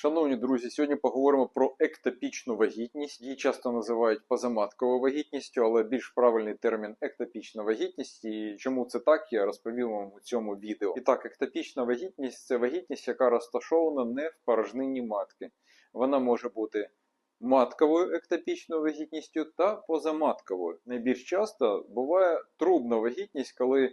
Шановні друзі, сьогодні поговоримо про ектопічну вагітність. Її часто називають позаматковою вагітністю, але більш правильний термін ектопічна вагітність. І чому це так, я розповім вам у цьому відео. І так, ектопічна вагітність це вагітність, яка розташована не в порожнині матки. Вона може бути матковою ектопічною вагітністю та позаматковою. Найбільш часто буває трубна вагітність, коли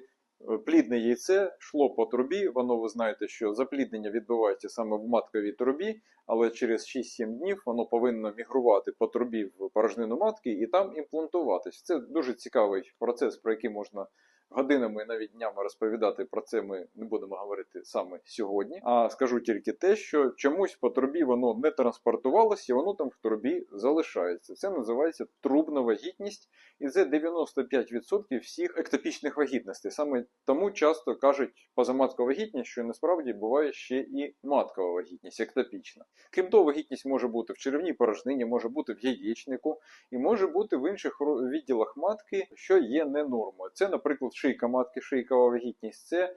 плідне яйце йшло по трубі. Воно ви знаєте, що запліднення відбувається саме в матковій трубі, але через 6-7 днів воно повинно мігрувати по трубі в порожнину матки і там імплантуватись. Це дуже цікавий процес, про який можна годинами і навіть днями розповідати про це ми не будемо говорити саме сьогодні. А скажу тільки те, що чомусь по трубі воно не транспортувалося, і воно там в трубі залишається. Це називається трубна вагітність, і це 95% всіх ектопічних вагітностей. Саме тому часто кажуть позаматкова вагітність, що насправді буває ще і маткова вагітність, ектопічна. Крім того, вагітність може бути в черевній порожнині, може бути в яєчнику і може бути в інших відділах матки, що є не нормою. Це, наприклад, шийка матки, шийкова вагітність це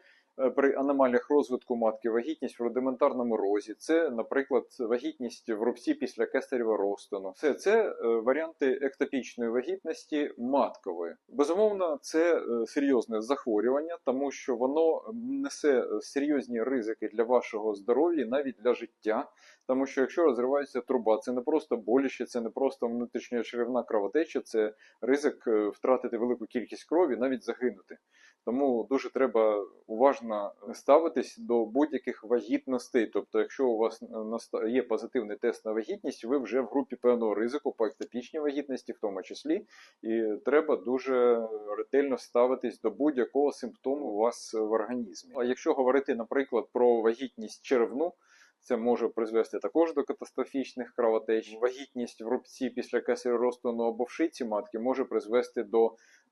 при аномаліях розвитку матки вагітність в рудиментарному розі, це, наприклад, вагітність в рубці після кесарєва розтину. Все це е, варіанти ектопічної вагітності маткової. Безумовно, це е, серйозне захворювання, тому що воно несе серйозні ризики для вашого здоров'я, навіть для життя. Тому що якщо розривається труба, це не просто боліще, це не просто внутрішньочеревна кровотеча, це ризик е, втратити велику кількість крові, навіть загинути. Тому дуже треба уважно ставитись до будь-яких вагітностей. Тобто, якщо у вас є позитивний тест на вагітність, ви вже в групі певного ризику по ектопічній вагітності, в тому числі, і треба дуже ретельно ставитись до будь-якого симптому у вас в організмі. А якщо говорити, наприклад, про вагітність черевну. Це може призвести також до катастрофічних кровотеч. Вагітність в рубці після кесарю або в шиці матки може призвести до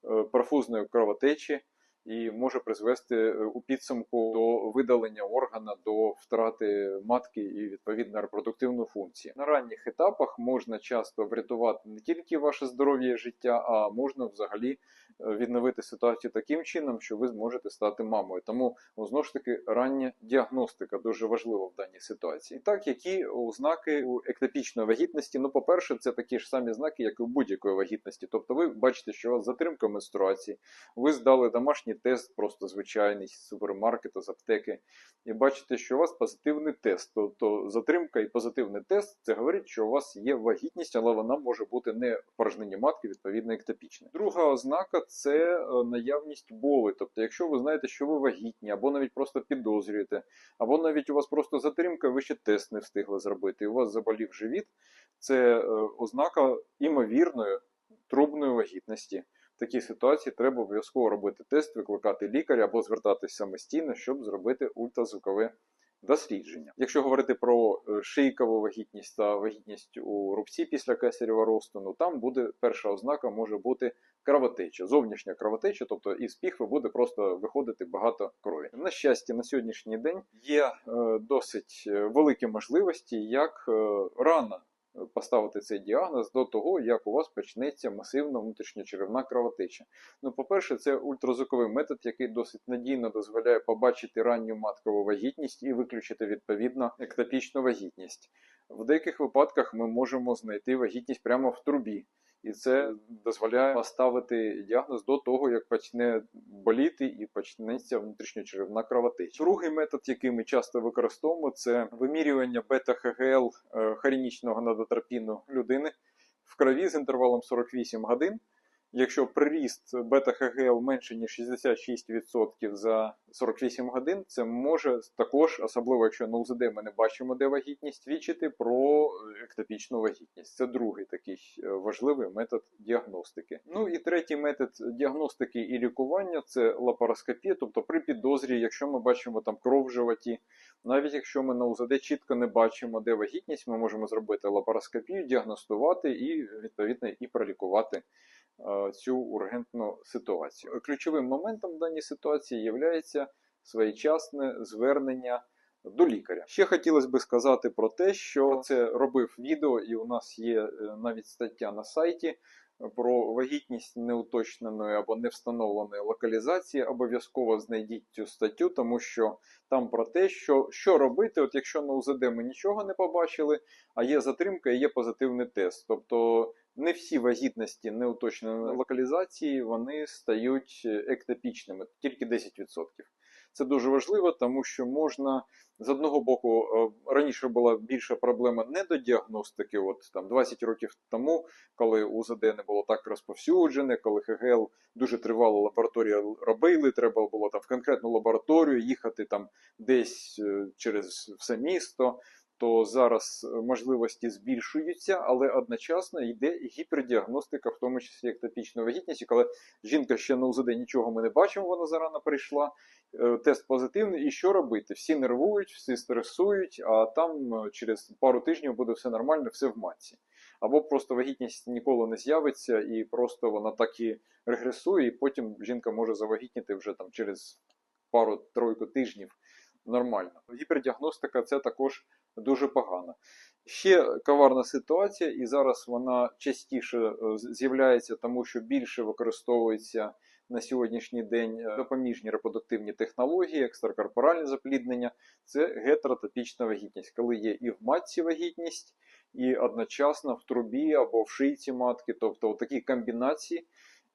е, профузної кровотечі і може призвести е, у підсумку до видалення органа, до втрати матки і відповідно репродуктивної функції. На ранніх етапах можна часто врятувати не тільки ваше здоров'я і життя, а можна взагалі е, відновити ситуацію таким чином, що ви зможете стати мамою. Тому ну, знову ж таки рання діагностика дуже важлива в даній ситуації. Так, які ознаки у ектопічної вагітності? Ну, по-перше, це такі ж самі знаки, як і у будь-якої вагітності. Тобто, ви бачите, що у вас затримка менструації, ви здали домашні тест, просто звичайний з супермаркету, з аптеки, і бачите, що у вас позитивний тест. Тобто затримка і позитивний тест це говорить, що у вас є вагітність, але вона може бути не в порожнині матки, відповідно, ектопічна. Друга ознака це е, наявність боли. Тобто, якщо ви знаєте, що ви вагітні, або навіть просто підозрюєте, або навіть у вас просто затримка, ви ще тест не встигли зробити, і у вас заболів живіт, це е, ознака імовірної трубної вагітності. В такій ситуації треба обов'язково робити тест, викликати лікаря або звертатися самостійно, щоб зробити ультразвукове дослідження. Якщо говорити про е, шийкову вагітність та вагітність у рубці після кесарєва росту, ну там буде перша ознака, може бути кровотеча, зовнішня кровотеча, тобто із піхви буде просто виходити багато крові. На щастя, на сьогоднішній день є е, досить е, великі можливості, як рано поставити цей діагноз до того, як у вас почнеться масивна внутрішньочеревна кровотеча. Ну, по-перше, це ультразвуковий метод, який досить надійно дозволяє побачити ранню маткову вагітність і виключити відповідно ектопічну вагітність. В деяких випадках ми можемо знайти вагітність прямо в трубі і це дозволяє поставити діагноз до того, як почне боліти і почнеться внутрішньочеревна кровотеча. Другий метод, який ми часто використовуємо, це вимірювання бета-ХГЛ хронічного хорінічного надотропіну людини в крові з інтервалом 48 годин. Якщо приріст бета-ХГЛ менше ніж 66% за 48 годин, це може також, особливо якщо на УЗД ми не бачимо, де вагітність, свідчити про ектопічну вагітність. Це другий такий е, важливий метод діагностики. Ну і третій метод діагностики і лікування це лапароскопія, тобто при підозрі, якщо ми бачимо там кров в животі, навіть якщо ми на УЗД чітко не бачимо, де вагітність, ми можемо зробити лапароскопію, діагностувати і відповідно і пролікувати. Е, цю ургентну ситуацію. Ключовим моментом в даній ситуації є своєчасне звернення до лікаря. Ще хотілося би сказати про те, що це робив відео, і у нас є е, навіть стаття на сайті про вагітність неуточненої або не встановленої локалізації, обов'язково знайдіть цю статтю, тому що там про те, що, що робити, от якщо на УЗД ми нічого не побачили, а є затримка і є позитивний тест. Тобто не всі вагітності неуточненої локалізації вони стають ектопічними, тільки 10%. Це дуже важливо, тому що можна з одного боку е, раніше була більша проблема не до діагностики, от там 20 років тому, коли УЗД не було так розповсюджене, коли ХГЛ дуже тривало лабораторія робили, треба було там в конкретну лабораторію їхати там десь е, через все місто. То зараз можливості збільшуються, але одночасно йде гіпердіагностика, в тому числі ектопічної вагітності, коли жінка ще на УЗД нічого ми не бачимо, вона зарано прийшла. е, Тест позитивний, і що робити? Всі нервують, всі стресують, а там е, через пару тижнів буде все нормально, все в матці. Або просто вагітність ніколи не з'явиться, і просто вона так і регресує, і потім жінка може завагітніти вже там через пару-тройку тижнів нормально. Гіпердіагностика це також дуже погано. Ще коварна ситуація, і зараз вона частіше е, з'являється, тому що більше використовується на сьогоднішній день е, допоміжні репродуктивні технології, екстракорпоральне запліднення. Це гетеротопічна вагітність, коли є і в матці вагітність, і одночасно в трубі або в шийці матки, тобто такі комбінації.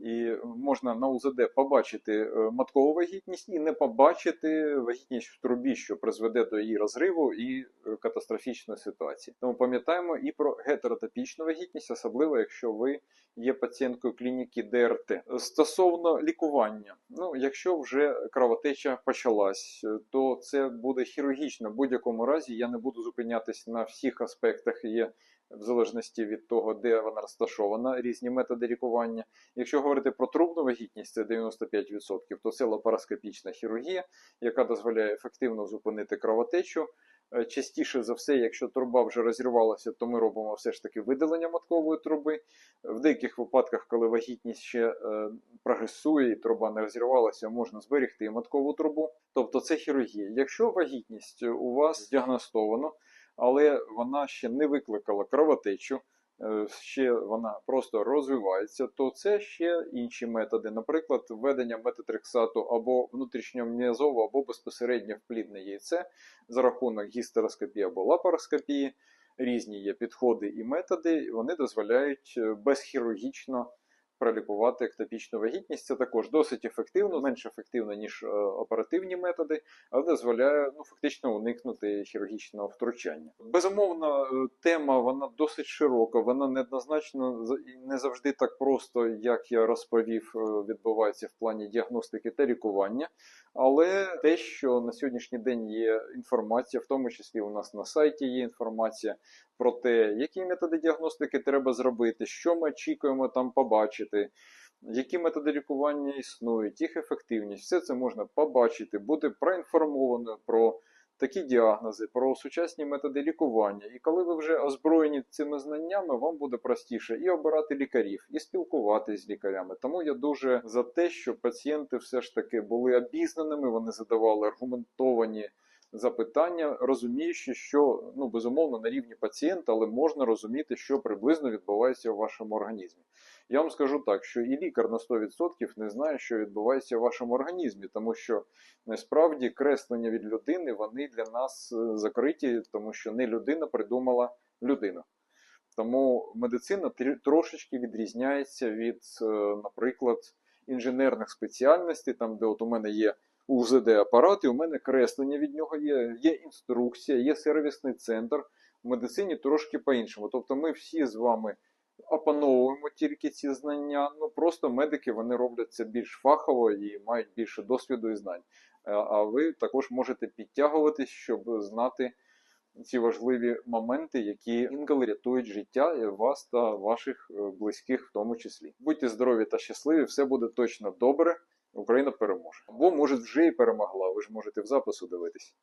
І можна на УЗД побачити е, маткову вагітність і не побачити вагітність в трубі, що призведе до її розриву і е, катастрофічної ситуації. Тому пам'ятаємо і про гетеротопічну вагітність, особливо якщо ви є пацієнткою клініки ДРТ. Стосовно лікування, ну якщо вже кровотеча почалась, е, то це буде хірургічно. В будь-якому разі я не буду зупинятись на всіх аспектах. Є в залежності від того, де вона розташована, різні методи лікування. Якщо говорити про трубну вагітність, це 95%, то це лапароскопічна хірургія, яка дозволяє ефективно зупинити кровотечу. Е, Частіше за все, якщо труба вже розірвалася, то ми робимо все ж таки видалення маткової труби. В деяких випадках, коли вагітність ще е, прогресує і труба не розірвалася, можна зберегти маткову трубу. Тобто це хірургія. Якщо вагітність у вас діагностовано, але вона ще не викликала кровотечу, е, ще вона просто розвивається, то це ще інші методи, наприклад, введення метотрексату або внутрішньом'язово, або безпосередньо в плідне яйце за рахунок гістероскопії або лапароскопії. Різні є підходи і методи, вони дозволяють е, безхірургічно пролікувати ектопічну вагітність. Це також досить ефективно, менш ефективно, ніж е, оперативні методи, але дозволяє ну, фактично уникнути хірургічного втручання. Безумовно, е, тема вона досить широка, вона неоднозначно і не завжди так просто, як я розповів, е, відбувається в плані діагностики та лікування. Але те, що на сьогоднішній день є інформація, в тому числі у нас на сайті є інформація про те, які методи діагностики треба зробити, що ми очікуємо там побачити, які методи лікування існують, їх ефективність, все це можна побачити, бути проінформовано про такі діагнози, про сучасні методи лікування. І коли ви вже озброєні цими знаннями, вам буде простіше і обирати лікарів, і спілкуватися з лікарями. Тому я дуже за те, щоб пацієнти все ж таки були обізнаними, вони задавали аргументовані запитання, розуміючи, що ну безумовно на рівні пацієнта, але можна розуміти, що приблизно відбувається у вашому організмі. Я вам скажу так, що і лікар на 100% не знає, що відбувається в вашому організмі, тому що насправді креслення від людини вони для нас е, закриті, тому що не людина придумала людину. Тому медицина трошечки відрізняється від, е, наприклад, інженерних спеціальностей, там, де от у мене є УЗД-апарат, і у мене креслення від нього є, є інструкція, є сервісний центр. В медицині трошки по-іншому. Тобто ми всі з вами опановуємо тільки ці знання. Ну просто медики вони роблять це більш фахово і мають більше досвіду і знань. Е, А ви також можете підтягуватись, щоб знати ці важливі моменти, які інколи рятують життя вас та ваших е, близьких, в тому числі. Будьте здорові та щасливі, все буде точно добре. Україна переможе. Або може вже і перемогла. Ви ж можете в запису дивитись.